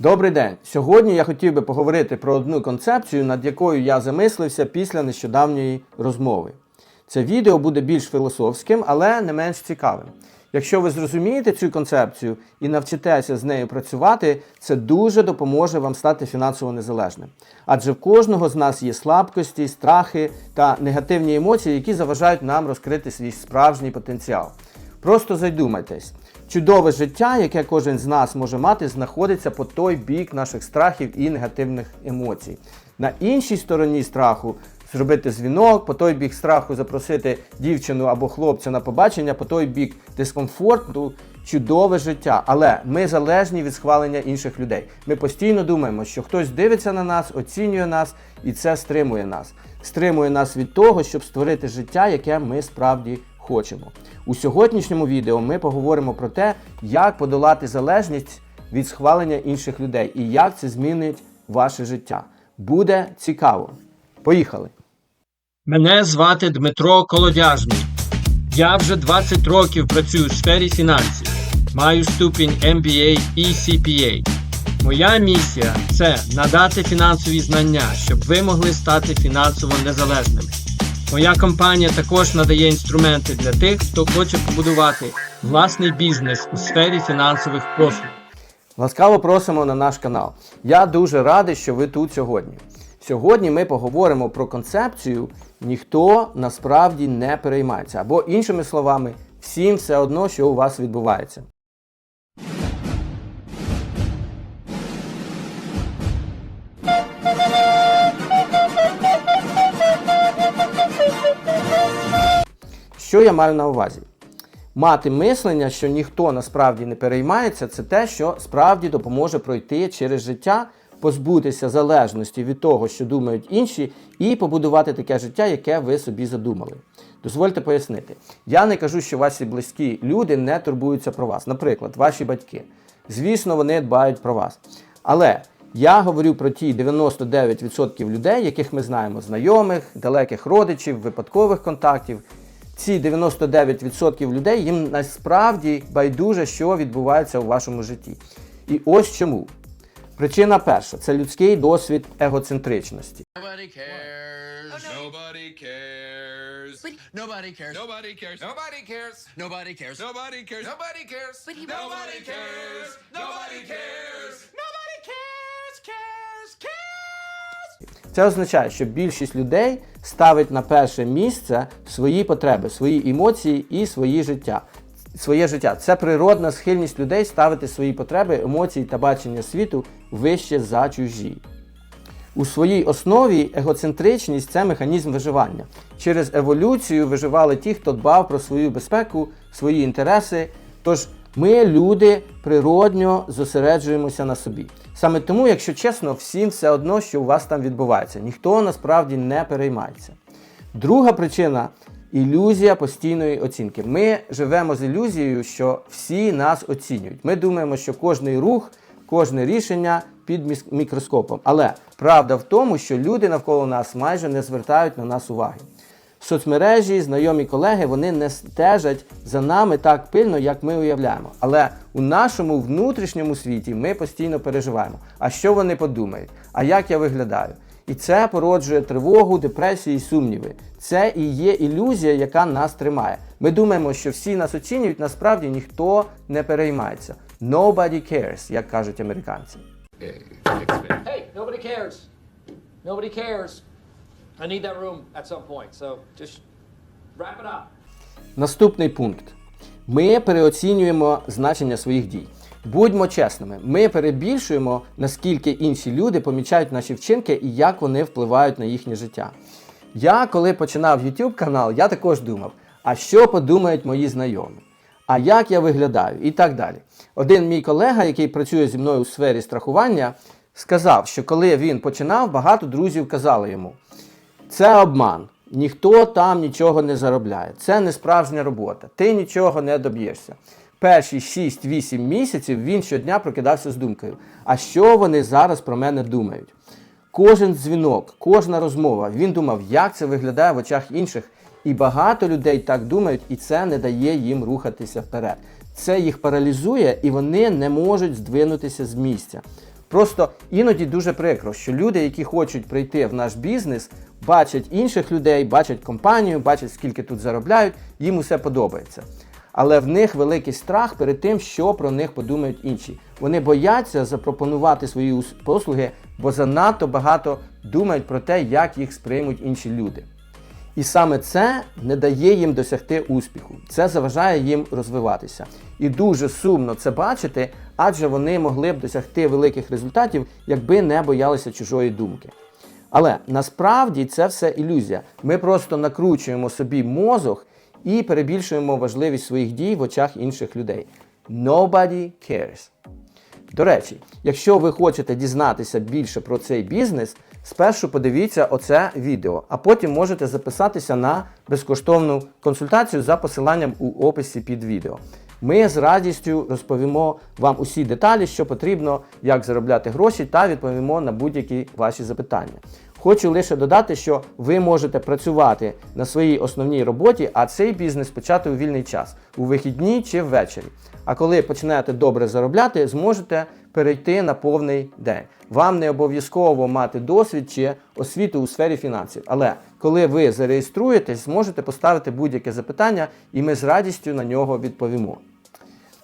Добрий день! Сьогодні я хотів би поговорити про одну концепцію, над якою я замислився після нещодавньої розмови. Це відео буде більш філософським, але не менш цікавим. Якщо ви зрозумієте цю концепцію і навчитеся з нею працювати, це дуже допоможе вам стати фінансово незалежним. Адже в кожного з нас є слабкості, страхи та негативні емоції, які заважають нам розкрити свій справжній потенціал. Просто задумайтесь. Чудове життя, яке кожен з нас може мати, знаходиться по той бік наших страхів і негативних емоцій. На іншій стороні страху зробити дзвінок, по той бік страху запросити дівчину або хлопця на побачення, по той бік дискомфорту, чудове життя. Але ми залежні від схвалення інших людей. Ми постійно думаємо, що хтось дивиться на нас, оцінює нас, і це стримує нас. Стримує нас від того, щоб створити життя, яке ми справді хочемо. У сьогоднішньому відео ми поговоримо про те, як подолати залежність від схвалення інших людей і як це змінить ваше життя. Буде цікаво. Поїхали! Мене звати Дмитро Колодяжний. Я вже 20 років працюю у сфері фінансів. Маю ступінь MBA і CPA. Моя місія це надати фінансові знання, щоб ви могли стати фінансово незалежними. Моя компанія також надає інструменти для тих, хто хоче побудувати власний бізнес у сфері фінансових послуг. Ласкаво просимо на наш канал. Я дуже радий, що ви тут сьогодні. Сьогодні ми поговоримо про концепцію ніхто насправді не переймається. Або іншими словами, всім все одно, що у вас відбувається. Що я маю на увазі? Мати мислення, що ніхто насправді не переймається, це те, що справді допоможе пройти через життя, позбутися залежності від того, що думають інші, і побудувати таке життя, яке ви собі задумали. Дозвольте пояснити. Я не кажу, що ваші близькі люди не турбуються про вас. Наприклад, ваші батьки. Звісно, вони дбають про вас. Але я говорю про ті 99% людей, яких ми знаємо, знайомих, далеких родичів, випадкових контактів. Ці 99% людей їм насправді байдуже, що відбувається у вашому житті. І ось чому. Причина перша це людський досвід егоцентричності. Nobody cares. Nobody cares. Nobody cares. Це означає, що більшість людей ставить на перше місце свої потреби, свої емоції і свої життя. Своє життя це природна схильність людей ставити свої потреби, емоції та бачення світу вище за чужі. У своїй основі егоцентричність це механізм виживання. Через еволюцію виживали ті, хто дбав про свою безпеку, свої інтереси. Тож ми, люди, природньо зосереджуємося на собі. Саме тому, якщо чесно, всім все одно, що у вас там відбувається. Ніхто насправді не переймається. Друга причина ілюзія постійної оцінки. Ми живемо з ілюзією, що всі нас оцінюють. Ми думаємо, що кожний рух, кожне рішення під мікроскопом. Але правда в тому, що люди навколо нас майже не звертають на нас уваги. Соцмережі, знайомі колеги, вони не стежать за нами так пильно, як ми уявляємо. Але у нашому внутрішньому світі ми постійно переживаємо. А що вони подумають? А як я виглядаю? І це породжує тривогу, депресію і сумніви. Це і є ілюзія, яка нас тримає. Ми думаємо, що всі нас оцінюють, насправді ніхто не переймається. Nobody cares, як кажуть американці. Hey, nobody cares. Nobody cares. I need that room at some point, so just wrap it up. Наступний пункт. Ми переоцінюємо значення своїх дій. Будьмо чесними, ми перебільшуємо, наскільки інші люди помічають наші вчинки і як вони впливають на їхнє життя. Я, коли починав YouTube канал, я також думав, а що подумають мої знайомі? А як я виглядаю? І так далі. Один мій колега, який працює зі мною у сфері страхування, сказав, що коли він починав, багато друзів казали йому: це обман. Ніхто там нічого не заробляє. Це не справжня робота. Ти нічого не доб'єшся. Перші 6-8 місяців він щодня прокидався з думкою: а що вони зараз про мене думають? Кожен дзвінок, кожна розмова, він думав, як це виглядає в очах інших. І багато людей так думають, і це не дає їм рухатися вперед. Це їх паралізує, і вони не можуть здвинутися з місця. Просто іноді дуже прикро, що люди, які хочуть прийти в наш бізнес, бачать інших людей, бачать компанію, бачать, скільки тут заробляють, їм усе подобається. Але в них великий страх перед тим, що про них подумають інші. Вони бояться запропонувати свої послуги, бо занадто багато думають про те, як їх сприймуть інші люди. І саме це не дає їм досягти успіху. Це заважає їм розвиватися. І дуже сумно це бачити, адже вони могли б досягти великих результатів, якби не боялися чужої думки. Але насправді це все ілюзія. Ми просто накручуємо собі мозок і перебільшуємо важливість своїх дій в очах інших людей. Nobody cares. До речі, якщо ви хочете дізнатися більше про цей бізнес, спершу подивіться оце відео, а потім можете записатися на безкоштовну консультацію за посиланням у описі під відео. Ми з радістю розповімо вам усі деталі, що потрібно, як заробляти гроші, та відповімо на будь-які ваші запитання. Хочу лише додати, що ви можете працювати на своїй основній роботі, а цей бізнес почати у вільний час, у вихідні чи ввечері. А коли почнете добре заробляти, зможете перейти на повний день. Вам не обов'язково мати досвід чи освіту у сфері фінансів. Але коли ви зареєструєтесь, зможете поставити будь-яке запитання, і ми з радістю на нього відповімо.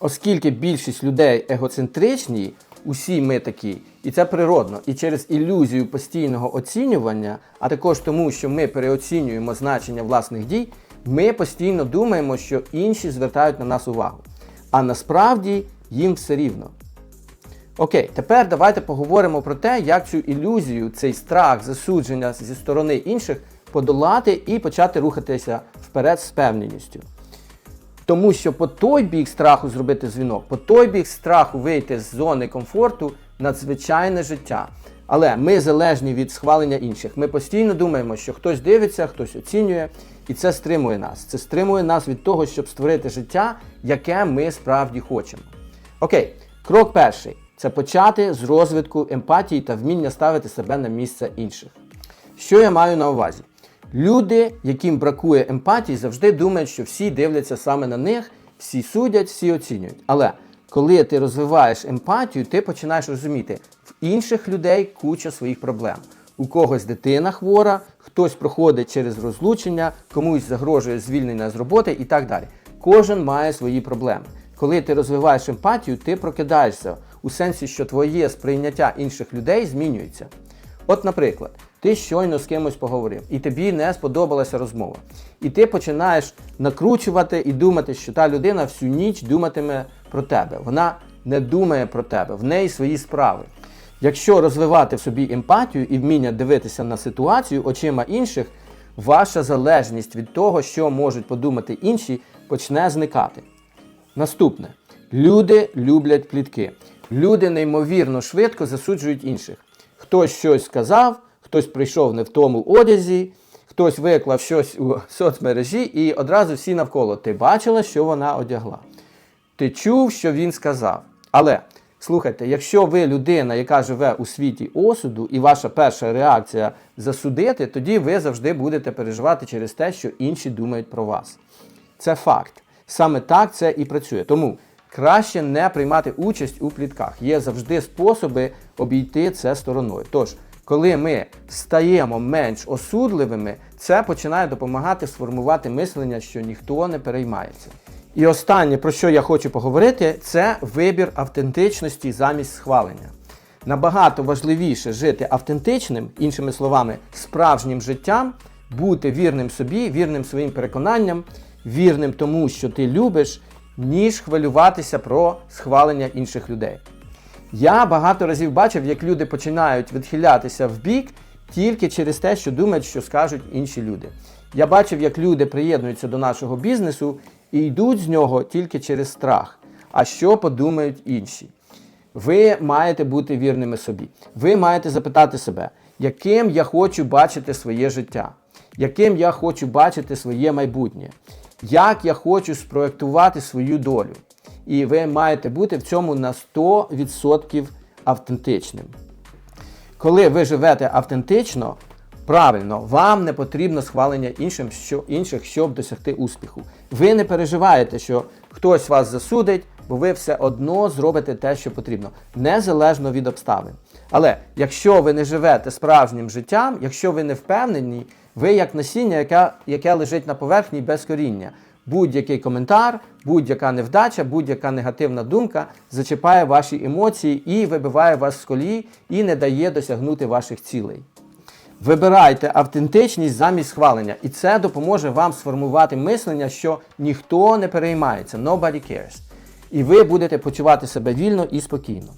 Оскільки більшість людей егоцентричні, усі ми такі, і це природно, і через ілюзію постійного оцінювання, а також тому, що ми переоцінюємо значення власних дій, ми постійно думаємо, що інші звертають на нас увагу. А насправді їм все рівно. Окей, тепер давайте поговоримо про те, як цю ілюзію, цей страх, засудження зі сторони інших подолати і почати рухатися вперед з впевненістю. Тому що по той бік страху зробити дзвінок, по той бік страху вийти з зони комфорту надзвичайне життя. Але ми залежні від схвалення інших. Ми постійно думаємо, що хтось дивиться, хтось оцінює, і це стримує нас. Це стримує нас від того, щоб створити життя, яке ми справді хочемо. Окей, крок перший це почати з розвитку емпатії та вміння ставити себе на місце інших. Що я маю на увазі? Люди, яким бракує емпатії, завжди думають, що всі дивляться саме на них, всі судять, всі оцінюють. Але коли ти розвиваєш емпатію, ти починаєш розуміти, в інших людей куча своїх проблем. У когось дитина хвора, хтось проходить через розлучення, комусь загрожує звільнення з роботи і так далі. Кожен має свої проблеми. Коли ти розвиваєш емпатію, ти прокидаєшся у сенсі, що твоє сприйняття інших людей змінюється. От, наприклад, ти щойно з кимось поговорив, і тобі не сподобалася розмова. І ти починаєш накручувати і думати, що та людина всю ніч думатиме про тебе. Вона не думає про тебе, в неї свої справи. Якщо розвивати в собі емпатію і вміння дивитися на ситуацію очима інших, ваша залежність від того, що можуть подумати інші, почне зникати. Наступне. Люди люблять плітки. Люди неймовірно швидко засуджують інших. Хтось щось сказав, хтось прийшов не в тому одязі, хтось виклав щось у соцмережі, і одразу всі навколо. Ти бачила, що вона одягла. Ти чув, що він сказав. Але слухайте, якщо ви людина, яка живе у світі осуду, і ваша перша реакція засудити, тоді ви завжди будете переживати через те, що інші думають про вас. Це факт. Саме так це і працює. Тому краще не приймати участь у плітках. Є завжди способи обійти це стороною. Тож, коли ми стаємо менш осудливими, це починає допомагати сформувати мислення, що ніхто не переймається. І останнє, про що я хочу поговорити, це вибір автентичності замість схвалення. Набагато важливіше жити автентичним, іншими словами, справжнім життям, бути вірним собі, вірним своїм переконанням, вірним тому, що ти любиш, ніж хвилюватися про схвалення інших людей. Я багато разів бачив, як люди починають відхилятися в бік тільки через те, що думають, що скажуть інші люди. Я бачив, як люди приєднуються до нашого бізнесу і йдуть з нього тільки через страх. А що подумають інші? Ви маєте бути вірними собі. Ви маєте запитати себе, яким я хочу бачити своє життя, яким я хочу бачити своє майбутнє, як я хочу спроектувати свою долю. І ви маєте бути в цьому на 100% автентичним. Коли ви живете автентично, правильно, вам не потрібно схвалення іншим, що, інших, щоб досягти успіху. Ви не переживаєте, що хтось вас засудить, бо ви все одно зробите те, що потрібно, незалежно від обставин. Але якщо ви не живете справжнім життям, якщо ви не впевнені, ви як насіння, яке, яке лежить на поверхні без коріння. Будь-який коментар, будь-яка невдача, будь-яка негативна думка зачіпає ваші емоції і вибиває вас з колії і не дає досягнути ваших цілей. Вибирайте автентичність замість схвалення, і це допоможе вам сформувати мислення, що ніхто не переймається, nobody cares. І ви будете почувати себе вільно і спокійно.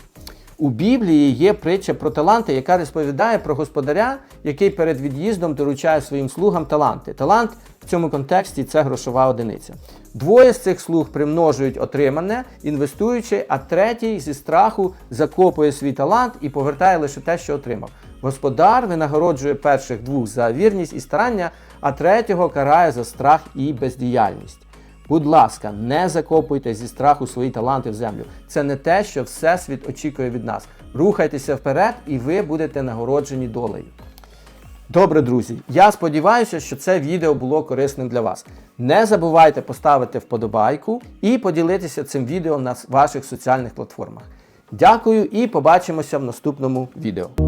У Біблії є притча про таланти, яка розповідає про господаря, який перед від'їздом доручає своїм слугам таланти. Талант в цьому контексті це грошова одиниця. Двоє з цих слуг примножують отримане, інвестуючи, а третій зі страху закопує свій талант і повертає лише те, що отримав. Господар винагороджує перших двох за вірність і старання, а третього карає за страх і бездіяльність. Будь ласка, не закопуйте зі страху свої таланти в землю. Це не те, що Всесвіт очікує від нас. Рухайтеся вперед, і ви будете нагороджені долею. Добре, друзі, я сподіваюся, що це відео було корисним для вас. Не забувайте поставити вподобайку і поділитися цим відео на ваших соціальних платформах. Дякую і побачимося в наступному відео.